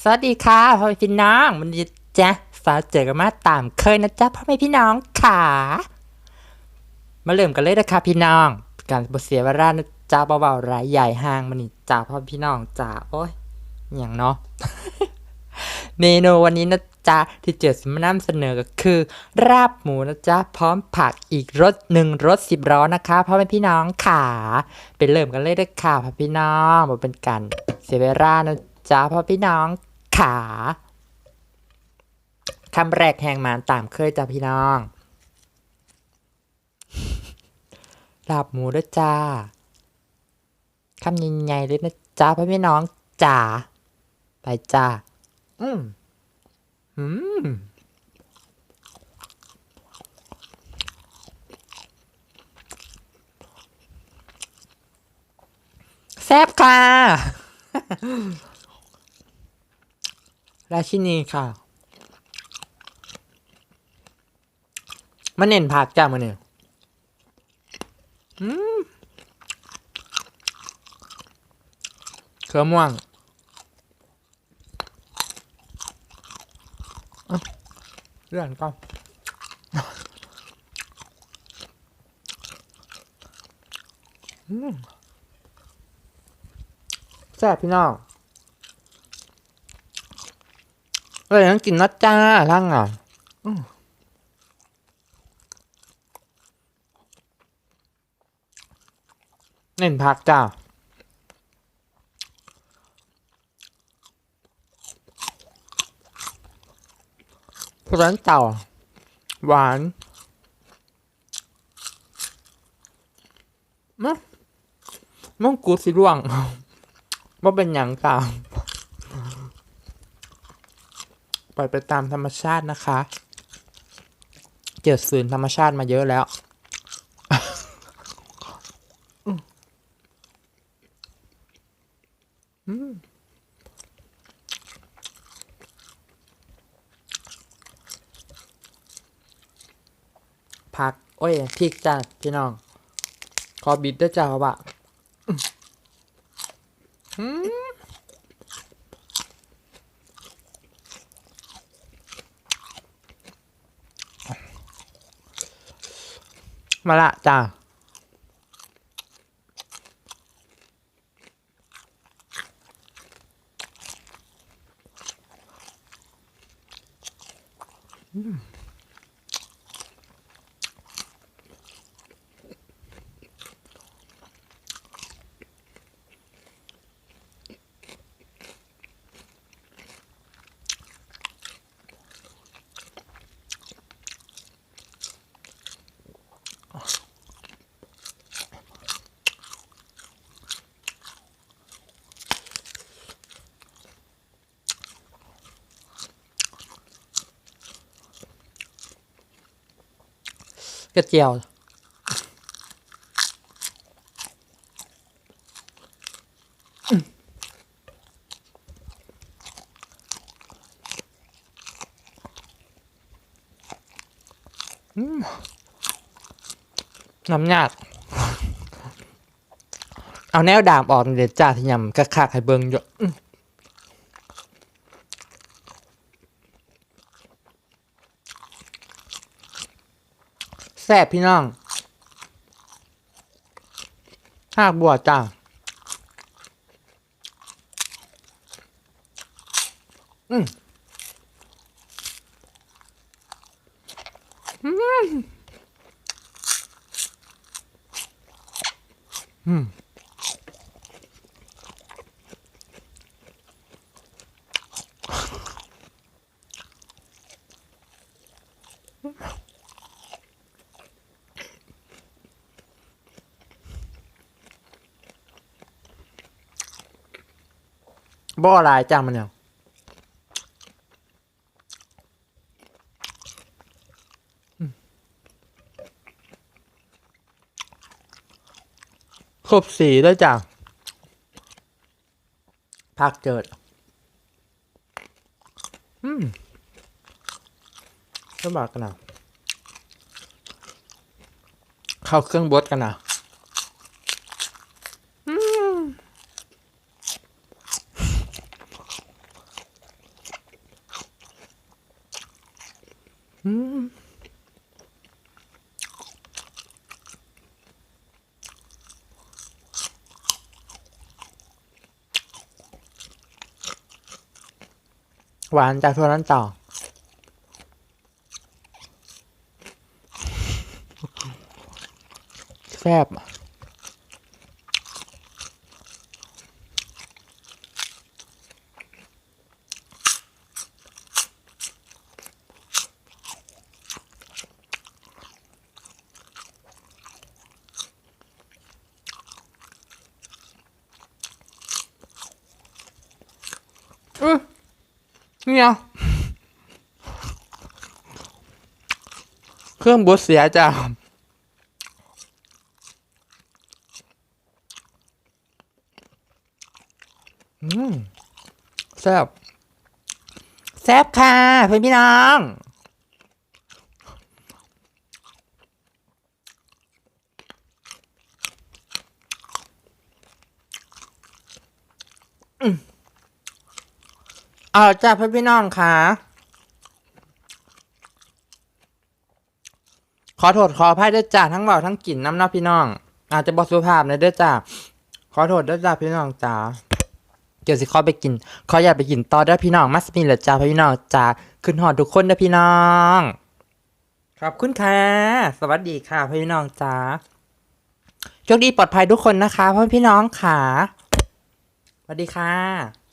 สวัสดีค่ะพ่อแม่พี่น้องวันจ๊ะสาวเจอกันมาตามเคยนะจ๊ะพ่อแม่พี่น้องขามาเริ่มกันเลยนะคะพี่น้อง การบทเสียเวลานะจ๊ะเบาๆรายใหญ่ห่างมันนี่จ้าพ่อพี่น้องจ้าโอ้ยอย่างเนาะเมนูวันนี้นะจ๊ะที่เจอสิมานำเสนอก็คือ ราบหมูนะจ๊ะพร้อมผักอีกรสหนึ่งรสสิบร้อนนะคะพ่อแม่พี่น้องขาไปเริ่มกันเลยเด้อค่ะพ่อพี่น้องมาเป็นกันเสียเวลานะจ๊ะพ่อพี่น้อง ขาคำแรกแหงมานตามเคยจ้ะพี่น้องลาบหมูด้วยจ้าคำใหญ่ๆเลยนะจ้าพ่อพี่น้องจ๋าไปจ้า อืมอืมแซ่บค่ะ ราชินีค่ะมันเน้นผักจ้ามันเนี่ยเขือม่วงเลื่อนก่อนอืมแซ่บพี่น้อง เอ้ยยังกินนัดจ้าทั้งอะอืมเน้นผักจ้าพวกร้านเต่า หวานมะมังกูดสิร่วงว่าเป็นอย่างตาม ปล่อยไปตามธรรมชาตินะคะ เจอสื่นธรรมชาติมาเยอะแล้ว อืมผัก โอ้ยพริกจ้าพี่น้อง ขอบิดด้วยจ้าว่าอืม มาละ กระเจียว น้ำยากเอาแนวดามออกเดี๋ยวจ่าที่ยำคักๆให้เบิ่งอยู่ แซ่บพี่น้องหากบัวจ้าอืมอืม บ่อะไรจังมันเนี่ยครบสีด้วยจ้ะพักเกิด อืมก็บอกกันนะเข้าเครื่องบดกันนะอืม อืม หวานจากทั่วนั้นต่อ แซ่บอือ เนี่ยเครื่องบดเสียจ้ะอืมแซ่บแซ่บค่ะเพื่อนพี่น้อง เอาจ้าพ่อพี่น้องค่ะ ขอโทษขออภัยด้วยจ้าทั้งเบาทั้งกลิ่นน้ำเนาะพี่น้อง อาจจะบอสุภาพนะด้อจ้าขอโทษด้วยจ้าพี่น้องจ้าเดี๋ยวสิขอไปกิน ขออยากไปกินต่อด้อพี่น้องมัสมินเหรอจ้าพี่น้องจ้าขึ้นหอดทุกคนเด้พี่น้องขอบคุณค่ะ สวัสดีค่ะพี่น้องจ้าโชคดีปลอดภัยทุกคนนะคะพ่อพี่น้องค่ะสวัสดีค่ะ